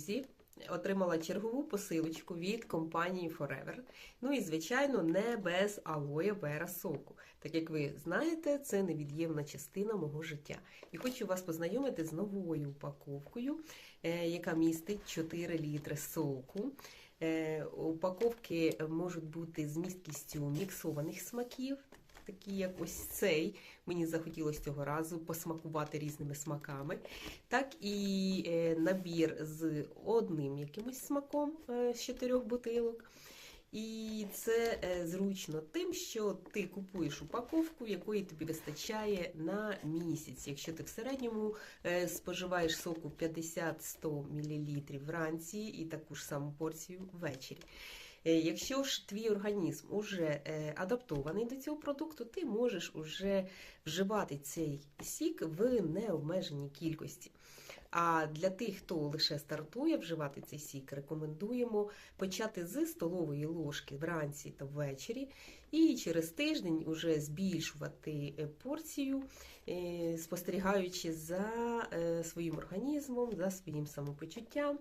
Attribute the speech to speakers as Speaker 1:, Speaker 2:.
Speaker 1: друзі, отримала чергову посилочку від компанії Forever. Ну і, звичайно, не без алоє вера соку. Так як ви знаєте, це невід'ємна частина мого життя. І хочу вас познайомити з новою упаковкою, е, яка містить 4 літри соку. Е, Упаковки можуть бути з місткістю міксованих смаків, такі як ось цей. Мені захотілося цього разу посмакувати різними смаками. Так і е, набір з одним якимось смаком е, з чотирьох бутилок. І це е, зручно тим, що ти купуєш упаковку, якої тобі вистачає на місяць. Якщо ти в середньому споживаєш соку 50-100 мл вранці і таку ж саму порцію ввечері. Е, Якщо ж твій організм уже е, адаптований до цього продукту, ти можеш уже вживати цей сік в необмеженій кількості. А для тих, хто лише стартує вживати цей сік, рекомендуємо почати з столової ложки вранці та ввечері, і через тиждень уже збільшувати е, порцію, спостерігаючи за своїм організмом, за своїм самопочуттям.